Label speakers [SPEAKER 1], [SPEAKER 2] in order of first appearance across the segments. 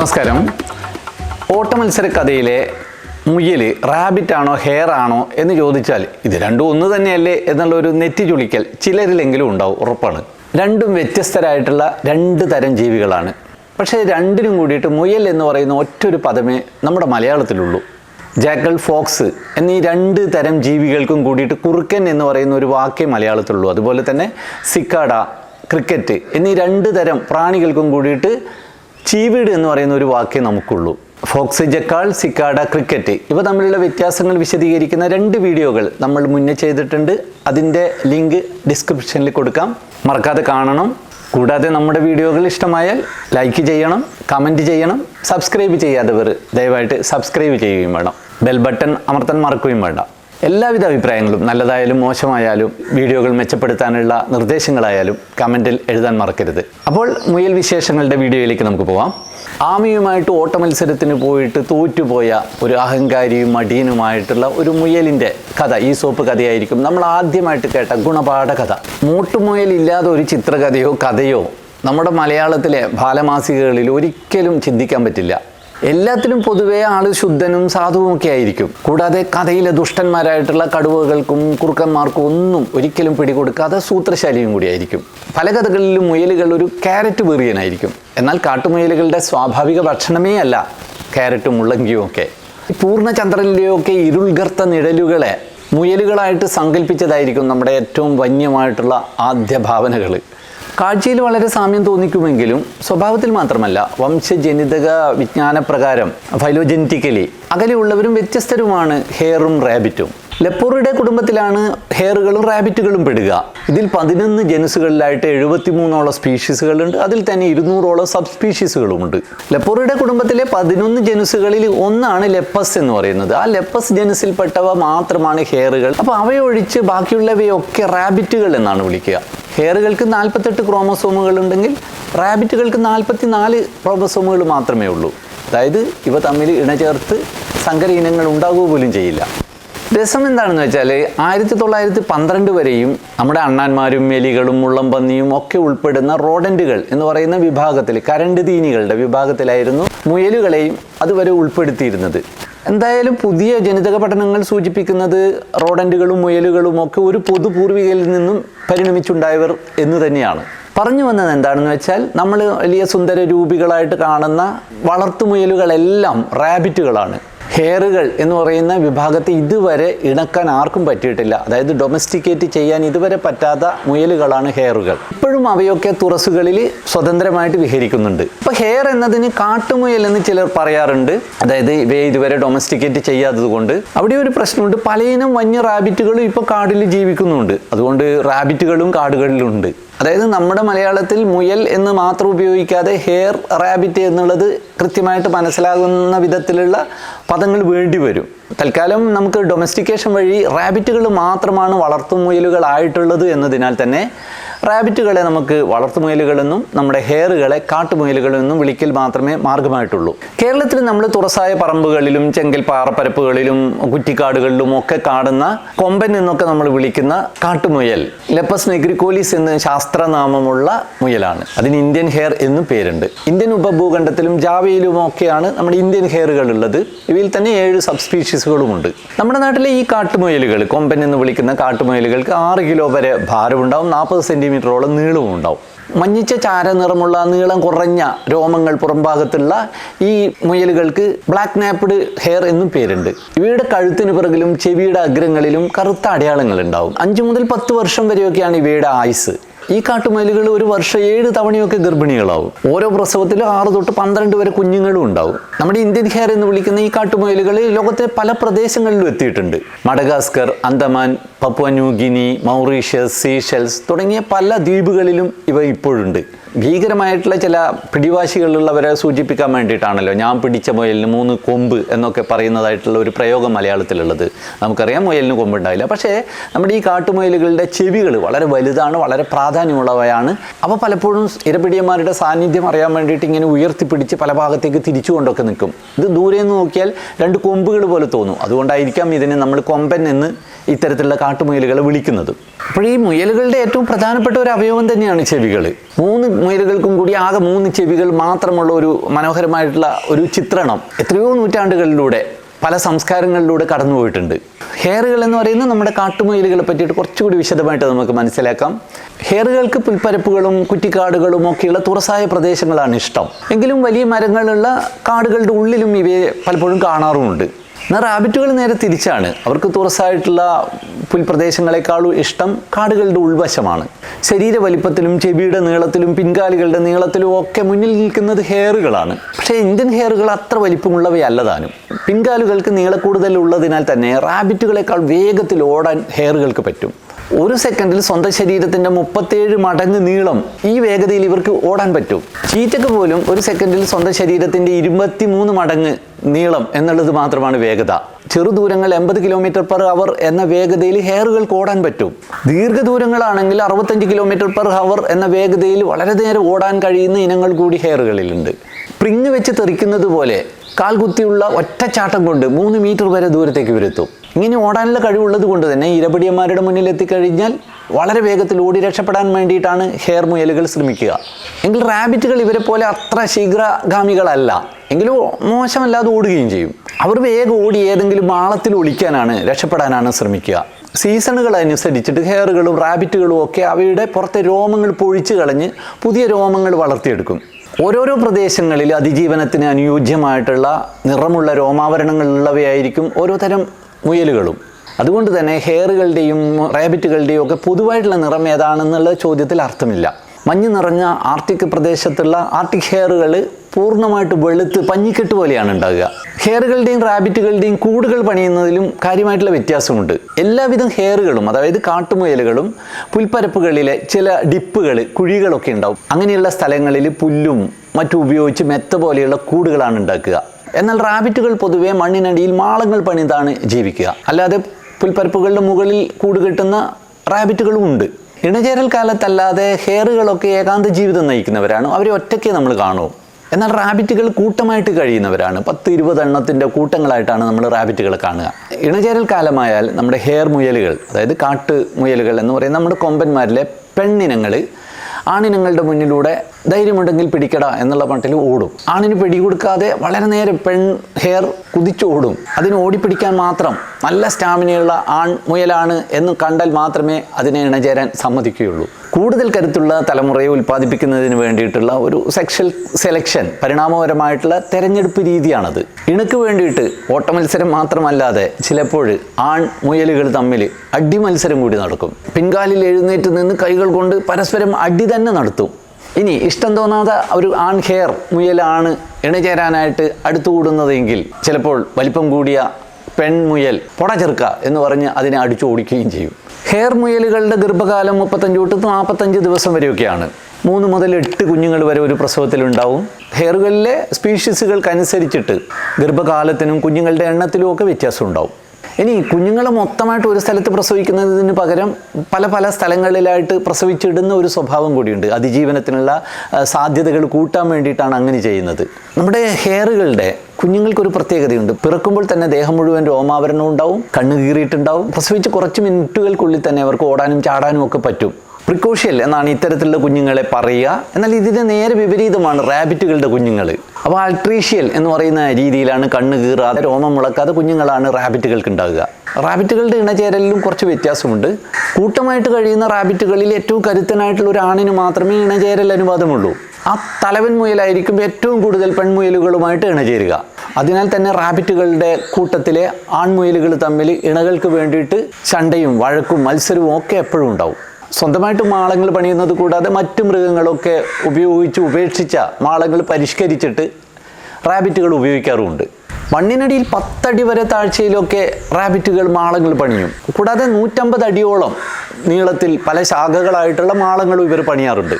[SPEAKER 1] നമസ്കാരം. ഓട്ടമത്സര കഥയിലെ മുയൽ റാബിറ്റ് ആണോ ഹെയർ ആണോ എന്ന് ചോദിച്ചാൽ ഇത് രണ്ടും ഒന്ന് തന്നെയല്ലേ എന്നുള്ള ഒരു നെറ്റി ചുളിക്കൽ ചിലരിലെങ്കിലും ഉണ്ടാവും ഉറപ്പാണ്. രണ്ടും വ്യത്യസ്തരായിട്ടുള്ള രണ്ട് തരം ജീവികളാണ്. പക്ഷേ രണ്ടിനും കൂടിയിട്ട് മുയൽ എന്ന് പറയുന്ന ഒറ്റൊരു പദമേ നമ്മുടെ മലയാളത്തിലുള്ളൂ. ജാക്കൽ ഫോക്സ് എന്നീ രണ്ട് തരം ജീവികൾക്കും കൂടിയിട്ട് കുറുക്കൻ എന്ന് പറയുന്ന ഒരു വാക്കേ മലയാളത്തിലുള്ളൂ. അതുപോലെ തന്നെ സിക്കാഡ ക്രിക്കറ്റ് എന്നീ രണ്ട് തരം പ്രാണികൾക്കും കൂടിയിട്ട് ചീവീട് എന്ന് പറയുന്ന ഒരു വാക്കേ നമുക്കുള്ളൂ. Fox jackal cicada cricket. ഇവ തമ്മിലുള്ള വ്യത്യാസങ്ങൾ വിശദീകരിക്കുന്ന രണ്ട് വീഡിയോകൾ നമ്മൾ മുന്നേ ചെയ്തിട്ടുണ്ട്. അതിന്റെ ലിങ്ക് ഡിസ്ക്രിപ്ഷനിൽ കൊടുക്കാം. മറക്കാതെ കാണണം. കൂടാതെ നമ്മുടെ വീഡിയോകൾ ഇഷ്ടമായാൽ ലൈക്ക് ചെയ്യണം കമന്റ് ചെയ്യണം സബ്സ്ക്രൈബ് ചെയ്യാത്തവർ ദയവായിട്ട് സബ്സ്ക്രൈബ് ചെയ്യുകയും വേണം. ബെൽ ബട്ടൺ അമർത്താൻ മറക്കുകയും വേണ്ട. എല്ലാവിധ അഭിപ്രായങ്ങളും നല്ലതായാലും മോശമായാലും വീഡിയോകൾ മെച്ചപ്പെടുത്താനുള്ള നിർദ്ദേശങ്ങളായാലും കമന്റിൽ എഴുതാൻ മറക്കരുത്. അപ്പോൾ മുയൽ വിശേഷങ്ങളുടെ വീഡിയോയിലേക്ക് നമുക്ക് പോവാം. ആമിയുമായിട്ട് ഓട്ടമത്സരത്തിന് പോയിട്ട് തോറ്റുപോയ ഒരു അഹങ്കാരിയും മടിയനുമായിട്ടുള്ള ഒരു മുയലിന്റെ കഥ ഈ സോപ്പ് കഥയായിരിക്കും നമ്മൾ ആദ്യമായിട്ട് കേട്ട ഗുണപാഠ കഥ. മൂട്ടുമുയൽ ഇല്ലാതെ ഒരു ചിത്രകഥയോ കഥയോ നമ്മുടെ മലയാളത്തിലെ ബാലമാസികകളിൽ ഒരിക്കലും ചിന്തിക്കാൻ പറ്റില്ല. എല്ലാത്തിലും പൊതുവെ ആൾ ശുദ്ധനും സാധുവും ഒക്കെ ആയിരിക്കും. കൂടാതെ കഥയിലെ ദുഷ്ടന്മാരായിട്ടുള്ള കടുവകൾക്കും കുറുക്കന്മാർക്കും ഒന്നും ഒരിക്കലും പിടികൊടുക്കാതെ സൂത്രശാലിയും കൂടിയായിരിക്കും പല കഥകളിലും മുയലുകൾ ഒരു ക്യാരറ്റ് വെറിയനായിരിക്കും. എന്നാൽ കാട്ടുമുയലുകളുടെ സ്വാഭാവിക ഭക്ഷണമേ അല്ല ക്യാരറ്റും മുള്ളങ്കിയും ഒക്കെ. ഈ ഒക്കെ ഇരുൾഗർത്ത നിഴലുകളെ മുയലുകളായിട്ട് സങ്കല്പിച്ചതായിരിക്കും നമ്മുടെ ഏറ്റവും വന്യമായിട്ടുള്ള ആദ്യ ഭാവനകൾ കാഴ്ചയിൽ വളരെ സാമ്യം തോന്നിക്കുമെങ്കിലും സ്വഭാവത്തിൽ മാത്രമല്ല വംശജനിതക വിജ്ഞാനപ്രകാരം ഫൈലോജനറ്റിക്കലി അകലെയുള്ളവരും വ്യത്യസ്തരുമാണ് ഹെയറും റാബിറ്റും ലെപ്പോറിയുടെ കുടുംബത്തിലാണ് ഹെയറുകളും റാബിറ്റുകളും പെടുക. ഇതിൽ പതിനൊന്ന് ജനുസുകളിലായിട്ട് എഴുപത്തിമൂന്നോളം സ്പീഷീസുകളുണ്ട് അതിൽ തന്നെ ഇരുന്നൂറോളം സബ് സ്പീഷീസുകളുമുണ്ട് ലെപ്പോറിയുടെ കുടുംബത്തിലെ പതിനൊന്ന് ജനുസുകളിൽ ഒന്നാണ് ലെപ്പസ് എന്ന് പറയുന്നത്. ആ ലെപ്പസ് ജനുസിൽപ്പെട്ടവ മാത്രമാണ് ഹെയറുകൾ അപ്പോൾ അവയൊഴിച്ച് ബാക്കിയുള്ളവയൊക്കെ റാബിറ്റുകൾ എന്നാണ് വിളിക്കുക. ഹെയറുകൾക്ക് നാൽപ്പത്തെട്ട് ക്രോമസോമുകൾ ഉണ്ടെങ്കിൽ റാബിറ്റുകൾക്ക് നാൽപ്പത്തി നാല് ക്രോമസോമുകൾ മാത്രമേ ഉള്ളൂ. അതായത് ഇവ തമ്മിൽ ഇണചേർത്ത് സങ്കര ഇനങ്ങൾ ഉണ്ടാകുക പോലും ചെയ്യില്ല. രസം എന്താണെന്ന് വെച്ചാൽ ആയിരത്തി തൊള്ളായിരത്തി പന്ത്രണ്ട് വരെയും നമ്മുടെ അണ്ണാന്മാരും എലികളും മുള്ളംപന്നിയും ഒക്കെ ഉൾപ്പെടുന്ന റോഡന്റുകൾ എന്ന് പറയുന്ന വിഭാഗത്തിൽ കരണ്ട് തീനികളുടെ വിഭാഗത്തിലായിരുന്നു മുയലുകളെയും അതുവരെ ഉൾപ്പെടുത്തിയിരുന്നത്. എന്തായാലും പുതിയ ജനിതക പഠനങ്ങൾ സൂചിപ്പിക്കുന്നത് റോഡന്റുകളും മുയലുകളും ഒക്കെ ഒരു പൊതുപൂർവികയിൽ നിന്നും പരിണമിച്ചുണ്ടായവർ എന്ന് തന്നെയാണ്. പറഞ്ഞു വന്നത് എന്താണെന്ന് വെച്ചാൽ നമ്മൾ വലിയ സുന്ദര രൂപികളായിട്ട് കാണുന്ന വളർത്തുമുയലുകളെല്ലാം റാബിറ്റുകളാണ്. ഹെയറുകൾ എന്ന് പറയുന്ന വിഭാഗത്തെ ഇതുവരെ ഇണക്കാൻ ആർക്കും പറ്റിയിട്ടില്ല. അതായത് ഡൊമസ്റ്റിക്കേറ്റ് ചെയ്യാൻ ഇതുവരെ പറ്റാത്ത മുയലുകളാണ് ഹെയറുകൾ. ഇപ്പോഴും അവയൊക്കെ തുറസുകളിൽ സ്വതന്ത്രമായിട്ട് വിഹരിക്കുന്നുണ്ട്. ഇപ്പോൾ ഹെയർ എന്നതിന് കാട്ടുമുയൽ എന്ന് ചിലർ പറയാറുണ്ട്. അതായത് ഇവയെ ഇതുവരെ ഡൊമസ്റ്റിക്കേറ്റ് ചെയ്യാത്തത് കൊണ്ട്. അവിടെ ഒരു പ്രശ്നമുണ്ട്. പലയിനം വന്യ റാബിറ്റുകളും ഇപ്പോൾ കാടിൽ ജീവിക്കുന്നുണ്ട്. അതുകൊണ്ട് റാബിറ്റുകളും കാടുകളിലുണ്ട്. അതായത് നമ്മുടെ മലയാളത്തിൽ മുയൽ എന്ന് മാത്രം ഉപയോഗിക്കാതെ ഹെയർ റാബിറ്റ് എന്നുള്ളത് കൃത്യമായിട്ട് മനസ്സിലാകുന്ന വിധത്തിലുള്ള പദങ്ങൾ വേണ്ടി വരും. തൽക്കാലം നമുക്ക് ഡൊമസ്റ്റിക്കേഷൻ വഴി റാബിറ്റുകൾ മാത്രമാണ് വളർത്തുമുയലുകളായിട്ടുള്ളത് എന്നതിനാൽ തന്നെ റാബിറ്റുകളെ നമുക്ക് വളർത്തുമുയലുകളെന്നും നമ്മുടെ ഹെയറുകളെ കാട്ടുമുയലുകളെന്നും വിളിക്കൽ മാത്രമേ മാർഗമായിട്ടുള്ളൂ. കേരളത്തിൽ നമ്മൾ തുറസായ പറമ്പുകളിലും ചെങ്കൽ പാറപ്പരപ്പുകളിലും കുറ്റിക്കാടുകളിലും ഒക്കെ കാണുന്ന കൊമ്പൻ എന്നൊക്കെ നമ്മൾ വിളിക്കുന്ന കാട്ടുമുയൽ ലെപ്പസ് നെഗ്രിക്കോലിസ് എന്ന ശാസ്ത്രനാമമുള്ള മുയലാണ്. അതിന് ഇന്ത്യൻ ഹെയർ എന്നും പേരുണ്ട്. ഇന്ത്യൻ ഉപഭൂഖണ്ഡത്തിലും ജാവയിലും ഒക്കെയാണ് നമ്മുടെ ഇന്ത്യൻ ഹെയറുകൾ ഉള്ളത് ഇവയിൽ തന്നെ ഏഴ് സബ് സ്പീഷീസുകളുമുണ്ട് നമ്മുടെ നാട്ടിലെ ഈ കാട്ടുമുയലുകൾ കൊമ്പൻ എന്ന് വിളിക്കുന്ന കാട്ടുമുയലുകൾക്ക് ആറ് കിലോ വരെ ഭാരമുണ്ടാവും നാൽപ്പത് സെന്റിമീറ്ററോളം നീളവും ഉണ്ടാവും മഞ്ഞിച്ച ചാര നിറമുള്ള നീളം കുറഞ്ഞ രോമങ്ങൾ പുറംഭാഗത്തുള്ള ഈ മുയലുകൾക്ക് ബ്ലാക്ക് നാപ്പിഡ് ഹെയർ എന്നും പേരുണ്ട്. ഇവയുടെ കഴുത്തിന് പിറകിലും ചെവിയുടെ അഗ്രങ്ങളിലും കറുത്ത അടയാളങ്ങൾ ഉണ്ടാവും. അഞ്ചു മുതൽ പത്ത് വർഷം വരെയൊക്കെയാണ് ഇവയുടെ ആയുസ് ഈ കാട്ടുമയിലുകൾ ഒരു വർഷം ഏഴ് തവണയൊക്കെ ഗർഭിണികളാവും. ഓരോ പ്രസവത്തിലും ആറ് തൊട്ട് പന്ത്രണ്ട് വരെ കുഞ്ഞുങ്ങളും ഉണ്ടാവും. നമ്മുടെ ഇന്ത്യൻ ഹെയർ എന്ന് വിളിക്കുന്ന ഈ കാട്ടുമയിലുകൾ ലോകത്തെ പല പ്രദേശങ്ങളിലും എത്തിയിട്ടുണ്ട്. Madagascar Andaman Papua New Guinea Mauritius Seychelles തുടങ്ങിയ പല ദ്വീപുകളിലും ഇവ ഇപ്പോഴുണ്ട്. ഭീകരമായിട്ടുള്ള ചില പിടിവാശികളുള്ളവരെ സൂചിപ്പിക്കാൻ വേണ്ടിയിട്ടാണല്ലോ ഞാൻ പിടിച്ച മുയലിന് മൂന്ന് കൊമ്പ് എന്നൊക്കെ പറയുന്നതായിട്ടുള്ള ഒരു പ്രയോഗം മലയാളത്തിലുള്ളത്. നമുക്കറിയാം മുയലിന് കൊമ്പുണ്ടാവില്ല. പക്ഷേ നമ്മുടെ ഈ കാട്ടുമുയലുകളുടെ ചെവികൾ വളരെ വലുതാണ് വളരെ പ്രാധാന്യമുള്ളവയാണ്. അപ്പോൾ പലപ്പോഴും ഇരപിടിയന്മാരുടെ സാന്നിധ്യം അറിയാൻ വേണ്ടിയിട്ട് ഇങ്ങനെ ഉയർത്തിപ്പിടിച്ച് പല ഭാഗത്തേക്ക് തിരിച്ചു കൊണ്ടൊക്കെ നിൽക്കും. ഇത് ദൂരെ നിന്ന് നോക്കിയാൽ രണ്ട് കൊമ്പുകൾ പോലെ തോന്നും. അതുകൊണ്ടായിരിക്കാം ഇതിനെ നമ്മൾ കൊമ്പൻ എന്ന് ഇത്തരത്തിലുള്ള കാട്ടുമുയലുകളെ വിളിക്കുന്നത്. അപ്പോൾ ഈ മുയലുകളുടെ ഏറ്റവും പ്രധാനപ്പെട്ട ഒരു അവയവം തന്നെയാണ് ചെവികൾ. മൂന്ന് മുയലുകൾക്കും കൂടി ആകെ മൂന്ന് ചെവികൾ മാത്രമുള്ള ഒരു മനോഹരമായിട്ടുള്ള ഒരു ചിത്രണം എത്രയോ നൂറ്റാണ്ടുകളിലൂടെ പല സംസ്കാരങ്ങളിലൂടെ കടന്നുപോയിട്ടുണ്ട് ഹെയറുകൾ എന്ന് പറയുന്നത് നമ്മുടെ കാട്ടുമുയലുകളെ പറ്റിയിട്ട് കുറച്ചുകൂടി വിശദമായിട്ട് നമുക്ക് മനസ്സിലാക്കാം. ഹെയറുകൾക്ക് പുൽപ്പരപ്പുകളും കുറ്റിക്കാടുകളും ഒക്കെയുള്ള തുറസായ പ്രദേശങ്ങളാണ് ഇഷ്ടം. എങ്കിലും വലിയ മരങ്ങളുള്ള കാടുകളുടെ ഉള്ളിലും ഇവയെ പലപ്പോഴും കാണാറുമുണ്ട്. എന്നാൽ റാബിറ്റുകൾ നേരെ തിരിച്ചാണ്. അവർക്ക് തുറസായിട്ടുള്ള പുൽപ്രദേശങ്ങളെക്കാളും ഇഷ്ടം കാടുകളുടെ ഉൾവശമാണ്. ശരീര വലിപ്പത്തിലും ചെവിയുടെ നീളത്തിലും പിൻകാലുകളുടെ നീളത്തിലും ഒക്കെ മുന്നിൽ നിൽക്കുന്നത് ഹെയറുകളാണ്. പക്ഷേ ഇന്ത്യൻ ഹെയറുകൾ അത്ര വലിപ്പമുള്ളവയല്ല താനും പിൻകാലുകൾക്ക് നീളക്കൂടുതൽ ഉള്ളതിനാൽ തന്നെ റാബിറ്റുകളെക്കാൾ വേഗത്തിൽ ഓടാൻ ഹെയറുകൾക്ക് പറ്റും. ഒരു സെക്കൻഡിൽ സ്വന്തം ശരീരത്തിന്റെ മുപ്പത്തേഴ് മടങ്ങ് നീളം ഈ വേഗതയിൽ ഇവർക്ക് ഓടാൻ പറ്റും. ചീറ്റക്ക് പോലും ഒരു സെക്കൻഡിൽ സ്വന്തം ശരീരത്തിന്റെ ഇരുപത്തിമൂന്ന് മടങ്ങ് നീളം എന്നുള്ളത് മാത്രമാണ് വേഗത. ചെറുദൂരങ്ങൾ എൺപത് കിലോമീറ്റർ പെർ അവർ എന്ന വേഗതയിൽ ഹെയറുകൾക്ക് ഓടാൻ പറ്റും. ദീർഘദൂരങ്ങളാണെങ്കിൽ അറുപത്തഞ്ച് കിലോമീറ്റർ പെർ ഹവർ എന്ന വേഗതയിൽ വളരെ നേരം ഓടാൻ കഴിയുന്ന ഇനങ്ങൾ കൂടി ഹെയറുകളിലുണ്ട് പ്രിങ് വെച്ച് തെറിക്കുന്നത് പോലെ കാൽകുത്തിയുള്ള ഒറ്റച്ചാട്ടം കൊണ്ട് മൂന്ന് മീറ്റർ വരെ ദൂരത്തേക്ക് വരുത്തും ഇങ്ങനെ ഓടാനുള്ള കഴിവുള്ളത് കൊണ്ട് തന്നെ ഇരപിടിയന്മാരുടെ മുന്നിൽ എത്തിക്കഴിഞ്ഞാൽ വളരെ വേഗത്തിൽ ഓടി രക്ഷപ്പെടാൻ വേണ്ടിയിട്ടാണ് ഹെയർ മുയലുകൾ ശ്രമിക്കുക. എങ്കിൽ റാബിറ്റുകൾ ഇവരെ പോലെ അത്ര ശീഘ്രഗാമികളല്ല. എങ്കിലും മോശമല്ലാതെ ഓടുകയും ചെയ്യും. അവർ വേഗം ഓടി ഏതെങ്കിലും മാളത്തിൽ ഒളിക്കാനാണ് രക്ഷപ്പെടാനാണ് ശ്രമിക്കുക. സീസണുകൾ അനുസരിച്ചിട്ട് ഹെയറുകളും റാബിറ്റുകളും ഒക്കെ അവയുടെ പുറത്തെ രോമങ്ങൾ പൊഴിച്ചു കളഞ്ഞ് പുതിയ രോമങ്ങൾ വളർത്തിയെടുക്കും. ഓരോരോ പ്രദേശങ്ങളിൽ അതിജീവനത്തിന് അനുയോജ്യമായിട്ടുള്ള നിറമുള്ള രോമാവരണങ്ങളുള്ളവയായിരിക്കും ഓരോ തരം മുയലുകളും. അതുകൊണ്ട് തന്നെ ഹെയറുകളുടെയും റാബിറ്റുകളുടെയും ഒക്കെ പൊതുവായിട്ടുള്ള നിറം ഏതാണെന്നുള്ള ചോദ്യത്തിൽ അർത്ഥമില്ല. മഞ്ഞ് നിറഞ്ഞ ആർട്ടിക് പ്രദേശത്തുള്ള ആർട്ടിക് ഹെയറുകൾ പൂർണമായിട്ട് വെളുത്ത് പഞ്ഞിക്കെട്ട് പോലെയാണ് ഉണ്ടാകുക. ഹെയറുകളുടെയും റാബിറ്റുകളുടെയും കൂടുകൾ പണിയുന്നതിലും കാര്യമായിട്ടുള്ള വ്യത്യാസമുണ്ട്. എല്ലാവിധം ഹെയറുകളും അതായത് കാട്ടുമുയലുകളും പുൽപ്പരപ്പുകളിലെ ചില ഡിപ്പുകൾ കുഴികളൊക്കെ ഉണ്ടാവും. അങ്ങനെയുള്ള സ്ഥലങ്ങളിൽ പുല്ലും മറ്റും ഉപയോഗിച്ച് മെത്ത പോലെയുള്ള കൂടുകളാണ് ഉണ്ടാക്കുക. എന്നാൽ റാബിറ്റുകൾ പൊതുവെ മണ്ണിനടിയിൽ മാളങ്ങൾ പണിതാണ് ജീവിക്കുക. അല്ലാതെ പുൽപ്പരപ്പുകളുടെ മുകളിൽ കൂട് കെട്ടുന്ന റാബിറ്റുകളും ഉണ്ട്. ഇണചേരൽ കാലത്തല്ലാതെ ഹെയറുകളൊക്കെ ഏകാന്ത ജീവിതം നയിക്കുന്നവരാണ്. അവരെ ഒറ്റയ്ക്ക് നമ്മൾ കാണൂ. എന്നാൽ റാബിറ്റുകൾ കൂട്ടമായിട്ട് കഴിയുന്നവരാണ്. പത്ത് ഇരുപത് എണ്ണത്തിന്റെ കൂട്ടങ്ങളായിട്ടാണ് നമ്മൾ റാബിറ്റുകൾ കാണുക. ഇണചേരൽ കാലമായാൽ നമ്മുടെ ഹെയർ മുയലുകൾ അതായത് കാട്ട് മുയലുകൾ എന്ന് പറയുന്ന നമ്മുടെ കൊമ്പന്മാരിലെ പെണ്ണിനങ്ങൾ ആണിനങ്ങളുടെ മുന്നിലൂടെ ധൈര്യമുണ്ടെങ്കിൽ പിടിക്കട എന്നുള്ള മട്ടിൽ ഓടും. ആണിന് പിടികൊടുക്കാതെ വളരെ നേരെ പെൺ ഹെയർ കുതിച്ചോടും അതിന് ഓടിപ്പിടിക്കാൻ മാത്രം നല്ല സ്റ്റാമിനയുള്ള ആൺ മുയലാണ് എന്ന് കണ്ടാൽ മാത്രമേ അതിനെ ഇണചേരാൻ സമ്മതിക്കുകയുള്ളൂ. കൂടുതൽ കരുത്തുള്ള തലമുറയെ ഉൽപ്പാദിപ്പിക്കുന്നതിന് വേണ്ടിയിട്ടുള്ള ഒരു സെക്ഷൽ സെലക്ഷൻ പരിണാമപരമായിട്ടുള്ള തെരഞ്ഞെടുപ്പ് രീതിയാണത്. ഇണക്ക് വേണ്ടിയിട്ട് ഓട്ടമത്സരം മാത്രമല്ലാതെ ചിലപ്പോൾ ആൺ മുയലുകൾ തമ്മിൽ അടി മത്സരം കൂടി നടക്കും. പിൻകാലിൽ എഴുന്നേറ്റ് നിന്ന് കൈകൾ കൊണ്ട് പരസ്പരം അടി തന്നെ നടത്തും. ഇനി ഇഷ്ടം തോന്നാതെ ഒരു ആൺ ഹെയർ മുയലാണ് ഇണചേരാനായിട്ട് അടുത്തുകൂടുന്നതെങ്കിൽ ചിലപ്പോൾ വലിപ്പം കൂടിയ പെൺമുയൽ പൊട ചെറുക്ക എന്ന് പറഞ്ഞ് അതിനെ അടിച്ചു ഓടിക്കുകയും ചെയ്യും. ഹെയർ മുയലുകളുടെ ഗർഭകാലം മുപ്പത്തഞ്ച് തൊട്ട് നാൽപ്പത്തഞ്ച് ദിവസം വരെയൊക്കെയാണ്. മൂന്ന് മുതൽ എട്ട് കുഞ്ഞുങ്ങൾ വരെ ഒരു പ്രസവത്തിലുണ്ടാവും. ഹെയറുകളിലെ സ്പീഷീസുകൾക്കനുസരിച്ചിട്ട് ഗർഭകാലത്തിനും കുഞ്ഞുങ്ങളുടെ എണ്ണത്തിലും ഒക്കെ വ്യത്യാസം ഉണ്ടാവും ഇനി കുഞ്ഞുങ്ങളെ മൊത്തമായിട്ട് ഒരു സ്ഥലത്ത് പ്രസവിക്കുന്നതിന് പകരം പല പല സ്ഥലങ്ങളിലായിട്ട് പ്രസവിച്ചിടുന്ന ഒരു സ്വഭാവം കൂടിയുണ്ട്. അതിജീവനത്തിനുള്ള സാധ്യതകൾ കൂട്ടാൻ വേണ്ടിയിട്ടാണ് അങ്ങനെ ചെയ്യുന്നത്. നമ്മുടെ ഹെയറുകളുടെ കുഞ്ഞുങ്ങൾക്കൊരു പ്രത്യേകതയുണ്ട്. പിറക്കുമ്പോൾ തന്നെ ദേഹം മുഴുവൻ രോമാവരണം ഉണ്ടാവും കണ്ണ് കീറിയിട്ടുണ്ടാവും. പ്രസവിച്ച് കുറച്ച് മിനിറ്റുകൾക്കുള്ളിൽ തന്നെ അവർക്ക് ഓടാനും ചാടാനും ഒക്കെ പറ്റും. പ്രിക്കോഷ്യൽ എന്നാണ് ഇത്തരത്തിലുള്ള കുഞ്ഞുങ്ങളെ പറയുക. എന്നാൽ ഇതിന് നേരെ വിപരീതമാണ് റാബിറ്റുകളുടെ കുഞ്ഞുങ്ങൾ അപ്പോൾ ആൾട്രീഷ്യൽ എന്ന് പറയുന്ന രീതിയിലാണ് കണ്ണ് കീറാതെ രോമം മുളക്കാതെ കുഞ്ഞുങ്ങളാണ് റാബിറ്റുകൾക്ക് ഉണ്ടാകുക. റാബിറ്റുകളുടെ ഇണചേരലിലും കുറച്ച് വ്യത്യാസമുണ്ട്. കൂട്ടമായിട്ട് കഴിയുന്ന റാബിറ്റുകളിൽ ഏറ്റവും കരുത്തനായിട്ടുള്ള ഒരു ആണിന് മാത്രമേ ഇണചേരൽ അനുവാദമുള്ളൂ. ആ തലവൻ മുയലായിരിക്കും ഏറ്റവും കൂടുതൽ പെൺമുയലുകളുമായിട്ട് ഇണചേരുക. അതിനാൽ തന്നെ റാബിറ്റുകളുടെ കൂട്ടത്തിലെ ആൺമുയലുകൾ തമ്മിൽ ഇണകൾക്ക് വേണ്ടിയിട്ട് ചണ്ടയും വഴക്കും മത്സരവും ഒക്കെ എപ്പോഴും ഉണ്ടാവും. സ്വന്തമായിട്ട് മാളങ്ങൾ പണിയുന്നത് കൂടാതെ മറ്റു മൃഗങ്ങളൊക്കെ ഉപയോഗിച്ച് ഉപേക്ഷിച്ച മാളങ്ങൾ പരിഷ്കരിച്ചിട്ട് റാബിറ്റുകൾ ഉപയോഗിക്കാറുമുണ്ട്. മണ്ണിനടിയിൽ പത്തടി വരെ താഴ്ചയിലൊക്കെ റാബിറ്റുകൾ മാളങ്ങൾ പണിയും. കൂടാതെ നൂറ്റമ്പത് അടിയോളം നീളത്തിൽ പല ശാഖകളായിട്ടുള്ള മാളങ്ങളും ഇവർ പണിയാറുണ്ട്.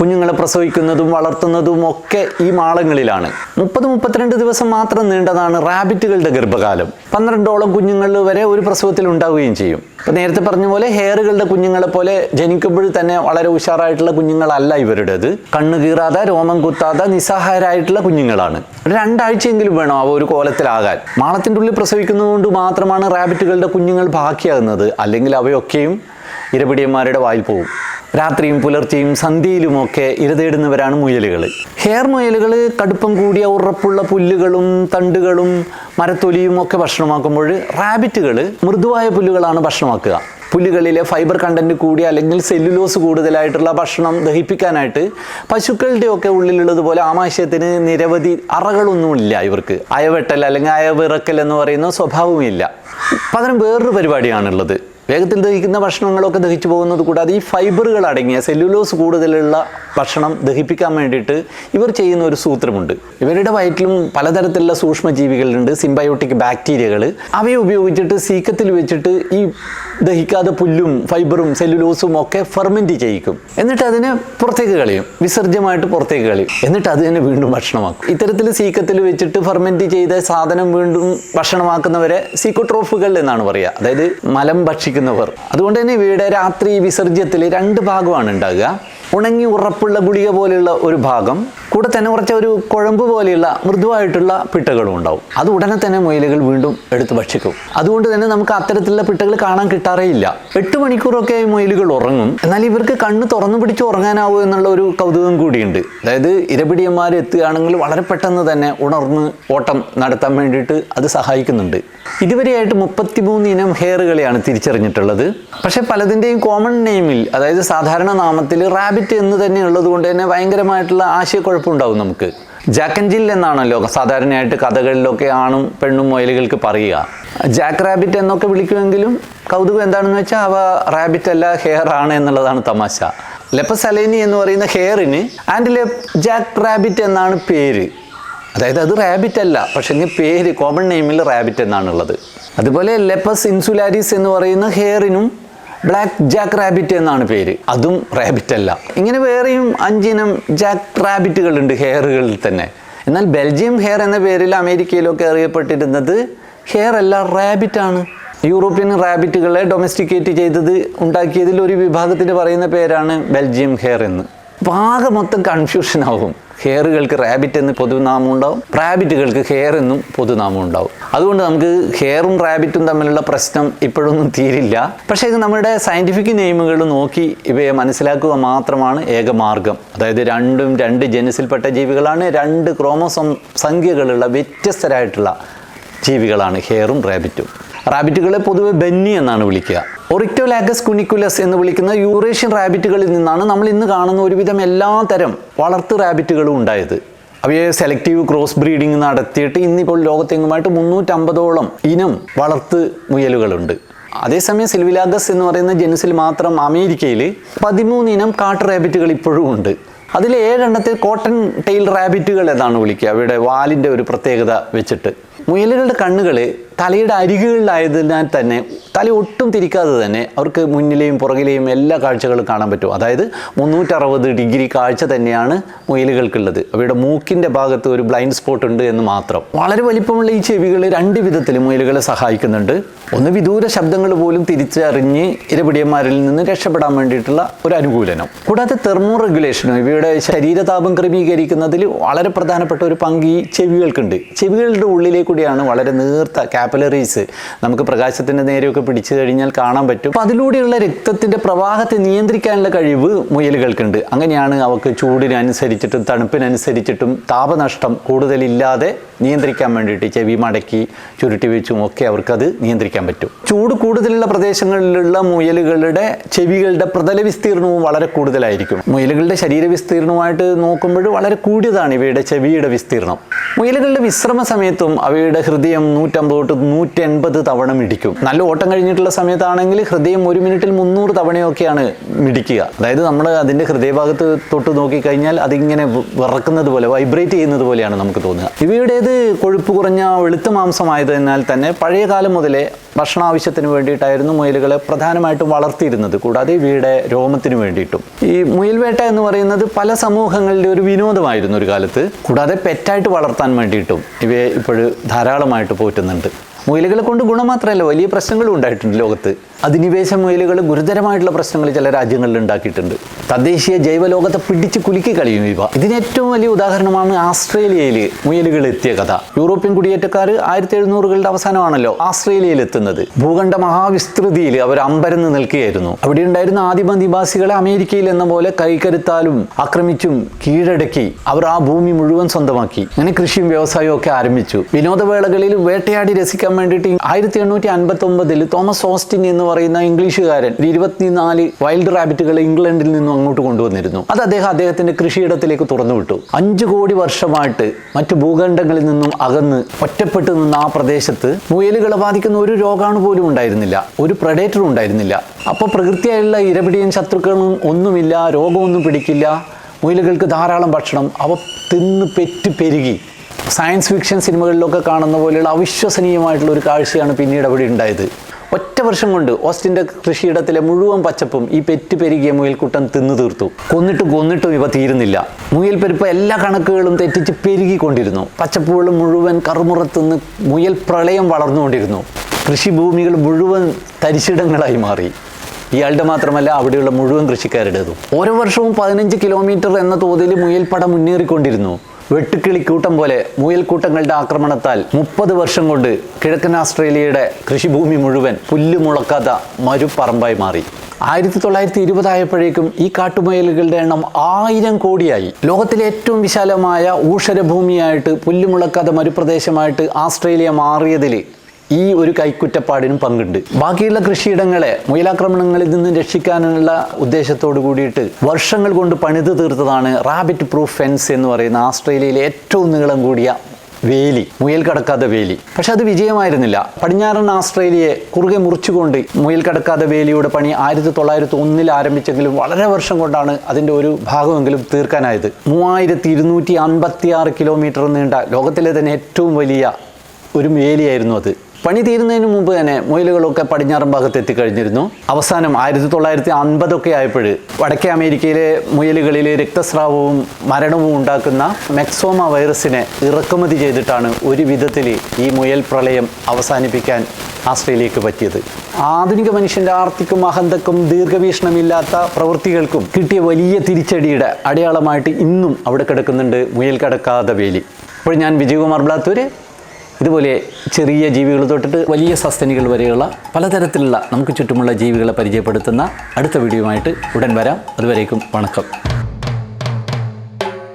[SPEAKER 1] കുഞ്ഞുങ്ങളെ പ്രസവിക്കുന്നതും വളർത്തുന്നതും ഒക്കെ ഈ മാളങ്ങളിലാണ്. മുപ്പത് മുപ്പത്തിരണ്ട് ദിവസം മാത്രം നീണ്ടതാണ് റാബിറ്റുകളുടെ ഗർഭകാലം. പന്ത്രണ്ടോളം കുഞ്ഞുങ്ങൾ വരെ ഒരു പ്രസവത്തിൽ ഉണ്ടാവുകയും ചെയ്യും. ഇപ്പം നേരത്തെ പറഞ്ഞ പോലെ ഹെയറുകളുടെ കുഞ്ഞുങ്ങളെ പോലെ ജനിക്കുമ്പോൾ തന്നെ വളരെ ഉഷാറായിട്ടുള്ള കുഞ്ഞുങ്ങളല്ല ഇവരുടേത്. കണ്ണു കീറാതെ രോമം കുത്താതെ നിസ്സഹായരായിട്ടുള്ള കുഞ്ഞുങ്ങളാണ്. രണ്ടാഴ്ചയെങ്കിലും വേണം അവ ഒരു കോലത്തിലാകാൻ. മാളത്തിന്റെ ഉള്ളിൽ പ്രസവിക്കുന്നതുകൊണ്ട് മാത്രമാണ് റാബിറ്റുകളുടെ കുഞ്ഞുങ്ങൾ ബാക്കിയാകുന്നത്. അല്ലെങ്കിൽ അവയൊക്കെയും ഇരപിടിയന്മാരുടെ വായിൽ പോകും രാത്രിയും പുലർച്ചെയും സന്ധ്യയിലുമൊക്കെ ഇരതേടുന്നവരാണ് മുയലുകൾ. ഹെയർ മുയലുകൾ കടുപ്പം കൂടിയ ഉറപ്പുള്ള പുല്ലുകളും തണ്ടുകളും മരത്തൊലിയും ഒക്കെ ഭക്ഷണമാക്കുമ്പോൾ റാബിറ്റുകൾ മൃദുവായ പുല്ലുകളാണ് ഭക്ഷണമാക്കുക. പുല്ലുകളിലെ ഫൈബർ കണ്ടന്റ് കൂടിയ അല്ലെങ്കിൽ സെല്ലുലോസ് കൂടുതലായിട്ടുള്ള ഭക്ഷണം ദഹിപ്പിക്കാനായിട്ട് പശുക്കളുടെയൊക്കെ ഉള്ളിലുള്ളതുപോലെ ആമാശയത്തിന് നിരവധി അറകളൊന്നുമില്ല ഇവർക്ക്. അയവെട്ടൽ അല്ലെങ്കിൽ അയവിറക്കൽ എന്ന് പറയുന്ന സ്വഭാവമില്ല പകരം വേറൊരു പരിപാടിയാണുള്ളത്. വേഗത്തിൽ ദഹിക്കുന്ന ഭക്ഷണങ്ങളൊക്കെ ദഹിച്ചു പോകുന്നത് കൂടാതെ ഈ ഫൈബറുകൾ അടങ്ങിയ സെല്ലുലോസ് കൂടുതലുള്ള ഭക്ഷണം ദഹിപ്പിക്കാൻ വേണ്ടിയിട്ട് ഇവർ ചെയ്യുന്ന ഒരു സൂത്രമുണ്ട്. ഇവരുടെ വയറ്റിലും പലതരത്തിലുള്ള സൂക്ഷ്മജീവികളുണ്ട് സിംബയോട്ടിക് ബാക്ടീരിയകൾ അവയെ ഉപയോഗിച്ചിട്ട് സീക്കത്തിൽ വെച്ചിട്ട് ഈ ദഹിക്കാതെ പുല്ലും ഫൈബറും സെല്ലുലോസും ഒക്കെ ഫെർമെന്റ് ചെയ്യിക്കും. എന്നിട്ട് അതിനെ പുറത്തേക്ക് കളയും. വിസർജ്യമായിട്ട് പുറത്തേക്ക് കളയും. എന്നിട്ട് അത് തന്നെ വീണ്ടും ഭക്ഷണമാക്കും. ഇത്തരത്തിൽ സീക്കത്തിൽ വെച്ചിട്ട് ഫെർമെന്റ് ചെയ്ത സാധനം വീണ്ടും ഭക്ഷണമാക്കുന്നവരെ സീക്കോട്രോഫുകൾ എന്നാണ് പറയുക. അതായത് മലം ഭക്ഷിക്കുന്നവർ. അതുകൊണ്ട് തന്നെ ഇവയുടെ രാത്രി വിസർജ്യത്തിൽ രണ്ട് ഭാഗമാണ് ഉണ്ടാകുക. ഉണങ്ങി ഉറപ്പുള്ള ഗുളിക പോലെയുള്ള ഒരു ഭാഗം കൂടെ തന്നെ കുറച്ച് ഒരു കുഴമ്പ് പോലെയുള്ള മൃദുവായിട്ടുള്ള പിട്ടകളും ഉണ്ടാവും. അത് ഉടനെ തന്നെ മുയലുകൾ വീണ്ടും എടുത്ത് ഭക്ഷിക്കും. അതുകൊണ്ട് തന്നെ നമുക്ക് അത്തരത്തിലുള്ള പിട്ടകൾ കാണാൻ കിട്ടാറേ ഇല്ല. എട്ട് മണിക്കൂറൊക്കെ മുയലുകൾ ഉറങ്ങും. എന്നാൽ ഇവർക്ക് കണ്ണ് തുറന്നു പിടിച്ച് ഉറങ്ങാനാവൂ എന്നുള്ള ഒരു കൗതുകം കൂടിയുണ്ട്. അതായത് ഇരപിടിയന്മാർ എത്തുകയാണെങ്കിൽ വളരെ പെട്ടെന്ന് തന്നെ ഉണർന്ന് ഓട്ടം നടത്താൻ വേണ്ടിയിട്ട് അത് സഹായിക്കുന്നുണ്ട്. ഇതുവരെയായിട്ട് മുപ്പത്തിമൂന്ന് ഇനം ഹെയറുകളെയാണ് തിരിച്ചറിഞ്ഞിട്ടുള്ളത്. പക്ഷെ പലതിന്റെയും കോമൺ നെയിമിൽ അതായത് സാധാരണ നാമത്തിൽ റാബിറ്റ് എന്ന് തന്നെ ഉള്ളത് കൊണ്ട് തന്നെ ഭയങ്കരമായിട്ടുള്ള ആശയക്കുഴപ്പമുണ്ടാവും നമുക്ക്. ജാക്കൻജിൽ എന്നാണല്ലോ സാധാരണയായിട്ട് കഥകളിലൊക്കെ ആണും പെണ്ണും മുയലുകൾക്ക് പറയുക. ജാക്ക് റാബിറ്റ് എന്നൊക്കെ വിളിക്കുമെങ്കിലും കൗതുകം എന്താണെന്ന് വെച്ചാൽ അവ റാബിറ്റ് അല്ല ഹെയർ ആണ് എന്നുള്ളതാണ് തമാശ. ലെപ്പസലേനി എന്ന് പറയുന്ന ഹെയറിന് ആൻഡ് ലെ ജാക്ക് റാബിറ്റ് എന്നാണ് പേര്. അതായത് അത് റാബിറ്റ് അല്ല പക്ഷേ പേര് കോമൺ നെയിമിൽ റാബിറ്റ് എന്നാണുള്ളത്. അതുപോലെ ലെപ്പസ് ഇൻസുലാരിസ് എന്ന് പറയുന്ന ഹെയറിനും ബ്ലാക്ക് ജാക്ക് റാബിറ്റ് എന്നാണ് പേര്. അതും റാബിറ്റ് അല്ല. ഇങ്ങനെ വേറെയും അഞ്ചിനം ജാക്ക് റാബിറ്റുകളുണ്ട് ഹെയറുകളിൽ തന്നെ. എന്നാൽ ബെൽജിയം ഹെയർ എന്ന പേരിൽ അമേരിക്കയിലൊക്കെ അറിയപ്പെട്ടിരുന്നത് ഹെയർ അല്ല റാബിറ്റ് ആണ്. യൂറോപ്യൻ റാബിറ്റുകളെ ഡൊമസ്റ്റിക്കേറ്റ് ചെയ്തത് ഉണ്ടാക്കിയതിൽ ഒരു വിഭാഗത്തിന് പറയുന്ന പേരാണ് ബെൽജിയം ഹെയർ എന്ന്. ആകെ മൊത്തം കൺഫ്യൂഷൻ ആവും. ഹെയറുകൾക്ക് റാബിറ്റ് എന്ന് പൊതുനാമം ഉണ്ടാവും. റാബിറ്റുകൾക്ക് ഹെയർ എന്നും പൊതുനാമം ഉണ്ടാവും. അതുകൊണ്ട് നമുക്ക് ഹെയറും റാബിറ്റും തമ്മിലുള്ള പ്രശ്നം ഇപ്പോഴൊന്നും തീരില്ല. പക്ഷേ ഇത് നമ്മുടെ സയന്റിഫിക് നെയിമുകൾ നോക്കി ഇവയെ മനസ്സിലാക്കുക മാത്രമാണ് ഏക മാർഗം. അതായത് രണ്ടും രണ്ട് ജനുസിൽപ്പെട്ട ജീവികളാണ് രണ്ട് ക്രോമോസോം സംഖ്യകളുള്ള വ്യത്യസ്തരായിട്ടുള്ള ജീവികളാണ് ഹെയറും റാബിറ്റും. റാബിറ്റുകളെ പൊതുവെ ബെന്നി എന്നാണ് വിളിക്കുക. ഒറിക്ടോലാഗസ് കുനിക്കുലസ് എന്ന് വിളിക്കുന്ന യൂറേഷ്യൻ റാബിറ്റുകളിൽ നിന്നാണ് നമ്മൾ ഇന്ന് കാണുന്ന ഒരുവിധം എല്ലാ തരം വളർത്തു റാബിറ്റുകളും ഉണ്ടായത്. അവയെ സെലക്റ്റീവ് ക്രോസ് ബ്രീഡിംഗ് നടത്തിയിട്ട് ഇന്നിപ്പോൾ ലോകത്തെങ്ങുമായിട്ട് മുന്നൂറ്റമ്പതോളം ഇനം വളർത്ത് മുയലുകളുണ്ട്. അതേസമയം സിൽവിലാഗസ് എന്ന് പറയുന്ന ജനുസിൽ മാത്രം അമേരിക്കയിൽ പതിമൂന്ന് ഇനം കാട്ട് റാബിറ്റുകൾ ഇപ്പോഴും ഉണ്ട്. അതിൽ ഏഴെണ്ണത്തിൽ കോട്ടൺ ടെയിൽ റാബിറ്റുകൾ എന്നാണ് വിളിക്കുക. അവയുടെ വാലിന്റെ ഒരു പ്രത്യേകത വെച്ചിട്ട്. മുയലുകളുടെ കണ്ണുകൾ തലയുടെ അരികുകളിലായതിനാൽ തന്നെ തല ഒട്ടും തിരിക്കാതെ തന്നെ അവർക്ക് മുന്നിലെയും പുറകിലെയും എല്ലാ കാഴ്ചകളും കാണാൻ പറ്റും. അതായത് മുന്നൂറ്ററുപത് ഡിഗ്രി കാഴ്ച തന്നെയാണ് മുയലുകൾക്കുള്ളത്. അവയുടെ മൂക്കിന്റെ ഭാഗത്ത് ഒരു ബ്ലൈൻഡ് സ്പോട്ട് ഉണ്ട് എന്ന് മാത്രം. വളരെ വലിപ്പമുള്ള ഈ ചെവികൾ രണ്ട് വിധത്തിൽ മുയലുകളെ സഹായിക്കുന്നുണ്ട്. ഒന്ന് വിദൂര ശബ്ദങ്ങൾ പോലും തിരിച്ചറിഞ്ഞ് ഇരപിടിയന്മാരിൽ നിന്ന് രക്ഷപ്പെടാൻ വേണ്ടിയിട്ടുള്ള ഒരു അനുകൂലനം. കൂടാതെ തെർമോ റെഗുലേഷനും ഇവയുടെ ശരീരതാപം ക്രമീകരിക്കുന്നതിൽ വളരെ പ്രധാനപ്പെട്ട ഒരു പങ്ക് ഈ ചെവികൾക്കുണ്ട്. ചെവികളുടെ ഉള്ളിലേക്കൂടിയാണ് വളരെ നേർത്ത കാപ്പലറീസ് നമുക്ക് പ്രകാശത്തിന്റെ നേരെയൊക്കെ പിടിച്ചു കഴിഞ്ഞാൽ കാണാൻ പറ്റും. അപ്പോൾ അതിലൂടെയുള്ള രക്തത്തിന്റെ പ്രവാഹത്തെ നിയന്ത്രിക്കാനുള്ള കഴിവ് മുയലുകൾക്കുണ്ട്. അങ്ങനെയാണ് അവർക്ക് ചൂടിനനുസരിച്ചിട്ടും തണുപ്പിനനുസരിച്ചിട്ടും താപനഷ്ടം കൂടുതലില്ലാതെ നിയന്ത്രിക്കാൻ വേണ്ടിയിട്ട് ചെവി മടക്കി ചുരുട്ടി വെച്ചും ഒക്കെ അവർക്കത് നിയന്ത്രിക്കാൻ പറ്റും. ചൂട് കൂടുതലുള്ള പ്രദേശങ്ങളിലുള്ള മുയലുകളുടെ ചെവികളുടെ പ്രതല വിസ്തീർണവും വളരെ കൂടുതലായിരിക്കും. മുയലുകളുടെ ശരീര വിസ്തീർണവുമായിട്ട് നോക്കുമ്പോൾ വളരെ കൂടിയതാണ് ഇവയുടെ ചെവിയുടെ വിസ്തീർണം. മുയലുകളുടെ വിശ്രമ സമയത്തും അവയുടെ ഹൃദയം നൂറ്റമ്പത് തൊട്ട് നൂറ്റി എൺപത് തവണ മിടിക്കും. നല്ല ഓട്ടം കഴിഞ്ഞിട്ടുള്ള സമയത്താണെങ്കിൽ ഹൃദയം ഒരു മിനിറ്റിൽ മുന്നൂറ് തവണയൊക്കെയാണ് മിടിക്കുക. അതായത് നമ്മൾ അതിന്റെ ഹൃദയഭാഗത്ത് തൊട്ട് നോക്കിക്കഴിഞ്ഞാൽ അതിങ്ങനെ വിറക്കുന്നത് പോലെ വൈബ്രേറ്റ് ചെയ്യുന്നത് പോലെയാണ് നമുക്ക് തോന്നുക. ഇവയുടേത് കൊഴുപ്പ് കുറഞ്ഞ വെളുത്ത മാംസമായതിനാൽ തന്നെ പഴയ കാലം മുതലേ ഭക്ഷണ ആവശ്യത്തിന് വേണ്ടിയിട്ടായിരുന്നു മുയലുകളെ പ്രധാനമായിട്ടും വളർത്തിയിരുന്നത്. കൂടാതെ ഇവയുടെ രോമത്തിന് വേണ്ടിയിട്ടും. ഈ മുയൽവേട്ട എന്ന് പറയുന്നത് പല സമൂഹങ്ങളുടെ ഒരു വിനോദമായിരുന്നു ഒരു കാലത്ത്. കൂടാതെ പെറ്റായിട്ട് വളർത്താൻ വേണ്ടിയിട്ടും ഇവയെ ഇപ്പോഴും ധാരാളമായിട്ട് പോറ്റുന്നുണ്ട്. മുയലുകളെ കൊണ്ട് ഗുണം മാത്രമല്ല വലിയ പ്രശ്നങ്ങളും ഉണ്ടായിട്ടുണ്ട് ലോകത്ത്. അധിനിവേശ മുയലുകൾ ഗുരുതരമായിട്ടുള്ള പ്രശ്നങ്ങൾ ചില രാജ്യങ്ങളിൽ ഉണ്ടാക്കിയിട്ടുണ്ട്. തദ്ദേശീയ ജൈവലോകത്തെ പിടിച്ച് കുലുക്കി കളിയും ഇവ. ഇതിന് ഏറ്റവും വലിയ ഉദാഹരണമാണ് ആസ്ട്രേലിയയിൽ മുയലുകൾ എത്തിയ കഥ. യൂറോപ്യൻ കുടിയേറ്റക്കാർ ആയിരത്തി എഴുന്നൂറുകളുടെ അവസാനമാണല്ലോ ആസ്ട്രേലിയയിൽ എത്തുന്നത്. ഭൂഖണ്ഡ മഹാവിസ്തൃതിയിൽ അവർ അമ്പരന്ന് നിൽക്കുകയായിരുന്നു. അവിടെ ഉണ്ടായിരുന്ന ആദിമ നിവാസികളെ അമേരിക്കയിൽ എന്ന പോലെ കൈകരുത്താലും ആക്രമിച്ചും കീഴടക്കി അവർ ആ ഭൂമി മുഴുവൻ സ്വന്തമാക്കി. അങ്ങനെ കൃഷിയും വ്യവസായവും ഒക്കെ ആരംഭിച്ചു. വിനോദവേളകളിൽ വേട്ടയാടി രസിക്കാൻ വേണ്ടിയിട്ട് ആയിരത്തി എണ്ണൂറ്റി അൻപത്തി ഒമ്പതിൽ തോമസ് ഓസ്റ്റിൻ എന്ന് പറയുന്ന ഇംഗ്ലീഷുകാരൻ ഒരു ഇരുപത്തിനാല് വൈൽഡ് റാബിറ്റുകൾ ഇംഗ്ലണ്ടിൽ നിന്നും അങ്ങോട്ട് കൊണ്ടുവന്നിരുന്നു. അത് അദ്ദേഹം അദ്ദേഹത്തിന്റെ കൃഷിയിടത്തിലേക്ക് തുറന്നുവിട്ടു. അഞ്ചു കോടി വർഷമായിട്ട് മറ്റു ഭൂഖണ്ഡങ്ങളിൽ നിന്നും അകന്ന് ഒറ്റപ്പെട്ടു നിന്ന ആ പ്രദേശത്ത് മുയലുകളെ ബാധിക്കുന്ന ഒരു രോഗാണു പോലും ഉണ്ടായിരുന്നില്ല. ഒരു പ്രഡേറ്ററും ഉണ്ടായിരുന്നില്ല. അപ്പോൾ പ്രകൃതിയായുള്ള ഇരപിടിയും ശത്രുക്കളും ഒന്നുമില്ല രോഗമൊന്നും പിടിക്കില്ല. മുയലുകൾക്ക് ധാരാളം ഭക്ഷണം. അവ തിന്ന് പെറ്റ് പെരുകി. സയൻസ് ഫിക്ഷൻ സിനിമകളിലൊക്കെ കാണുന്ന പോലെയുള്ള അവിശ്വസനീയമായിട്ടുള്ള ഒരു കാഴ്ചയാണ് പിന്നീട് അവിടെ ഉണ്ടായത്. ഒറ്റ വർഷം കൊണ്ട് ഓസ്റ്റിന്റെ കൃഷിയിടത്തിലെ മുഴുവൻ പച്ചപ്പും ഈ പെറ്റ് പെരുകിയ മുയൽക്കുട്ടൻ തിന്നു തീർത്തു. കൊന്നിട്ടും കൊന്നിട്ടും ഇവ തീരുന്നില്ല. മുയൽ പെരുപ്പ് എല്ലാ കണക്കുകളും തെറ്റിച്ച് പെരുകിക്കൊണ്ടിരുന്നു. പച്ചപ്പുകൾ മുഴുവൻ കറുമുറത്തുനിന്ന് മുയൽ പ്രളയം വളർന്നുകൊണ്ടിരുന്നു. കൃഷിഭൂമികൾ മുഴുവൻ തരിശിടങ്ങളായി മാറി. ഇയാളുടെ മാത്രമല്ല അവിടെയുള്ള മുഴുവൻ കൃഷിക്കാരുടേതും. ഓരോ വർഷവും പതിനഞ്ച് കിലോമീറ്റർ എന്ന തോതിൽ മുയൽപ്പട മുന്നേറിക്കൊണ്ടിരുന്നു. വെട്ടുക്കിളിക്കൂട്ടം പോലെ മുയൽക്കൂട്ടങ്ങളുടെ ആക്രമണത്താൽ മുപ്പത് വർഷം കൊണ്ട് കിഴക്കൻ ആസ്ട്രേലിയയുടെ കൃഷിഭൂമി മുഴുവൻ പുല്ലുമുളക്കാത്ത മരുപ്പറമ്പായി മാറി. ആയിരത്തി തൊള്ളായിരത്തി ഇരുപതായപ്പോഴേക്കും ഈ കാട്ടുമുയലുകളുടെ എണ്ണം ആയിരം കോടിയായി. ലോകത്തിലെ ഏറ്റവും വിശാലമായ ഊഷരഭൂമിയായിട്ട് പുല്ലുമുളക്കാത്ത മരുപ്രദേശമായിട്ട് ആസ്ട്രേലിയ മാറിയതിൽ ഈ ഒരു കൈക്കുറ്റപ്പാടിനും പങ്കുണ്ട്. ബാക്കിയുള്ള കൃഷിയിടങ്ങളെ മുയലാക്രമണങ്ങളിൽ നിന്ന് രക്ഷിക്കാനുള്ള ഉദ്ദേശത്തോട് കൂടിയിട്ട് വർഷങ്ങൾ കൊണ്ട് പണിത് തീർത്തതാണ് റാബിറ്റ് പ്രൂഫ് ഫെൻസ് എന്ന് പറയുന്ന ആസ്ട്രേലിയയിലെ ഏറ്റവും നീളം കൂടിയ വേലി മുയൽ കടക്കാതെ വേലി. പക്ഷെ അത് വിജയമായിരുന്നില്ല. പടിഞ്ഞാറൻ ആസ്ട്രേലിയയെ കുറുകെ മുറിച്ചുകൊണ്ട് മുയൽ കടക്കാതെ വേലിയുടെ പണി ആയിരത്തി തൊള്ളായിരത്തി ഒന്നിൽ ആരംഭിച്ചെങ്കിലും വളരെ വർഷം കൊണ്ടാണ് അതിന്റെ ഒരു ഭാഗമെങ്കിലും തീർക്കാനായത്. മൂവായിരത്തി ഇരുന്നൂറ്റി അൻപത്തി ആറ് കിലോമീറ്റർ നീണ്ട ലോകത്തിലെ തന്നെ ഏറ്റവും വലിയ ഒരു വേലിയായിരുന്നു അത്. പണി തീരുന്നതിന് മുമ്പ് തന്നെ മുയലുകളൊക്കെ പടിഞ്ഞാറൻ ഭാഗത്ത് എത്തിക്കഴിഞ്ഞിരുന്നു. അവസാനം ആയിരത്തി തൊള്ളായിരത്തി അൻപതൊക്കെ ആയപ്പോൾ വടക്കേ അമേരിക്കയിലെ മുയലുകളിൽ രക്തസ്രാവവും മരണവും ഉണ്ടാക്കുന്ന മെക്സോമ വൈറസിനെ ഇറക്കുമതി ചെയ്തിട്ടാണ് ഒരു വിധത്തിൽ ഈ മുയൽ പ്രളയം അവസാനിപ്പിക്കാൻ ആസ്ട്രേലിയക്ക് പറ്റിയത്. ആധുനിക മനുഷ്യന്റെ ആർത്തിക്കും അഹന്തക്കും ദീർഘവീക്ഷണമില്ലാത്ത പ്രവൃത്തികൾക്കും കിട്ടിയ വലിയ തിരിച്ചടിയുടെ അടയാളമായിട്ട് ഇന്നും അവിടെ കിടക്കുന്നുണ്ട് മുയൽ കടക്കാതെ വേലി. അപ്പോൾ ഞാൻ വിജയകുമാർ ബ്ലാത്തൂര് ഇതുപോലെ ചെറിയ ജീവികൾ തൊട്ടിട്ട് വലിയ സസ്തനികൾ വരെയുള്ള പലതരത്തിലുള്ള നമുക്ക് ചുറ്റുമുള്ള ജീവികളെ പരിചയപ്പെടുത്തുന്ന അടുത്ത വീഡിയോയുമായിട്ട് ഉടൻ വരാം. അതുവരേക്കും വണക്കം.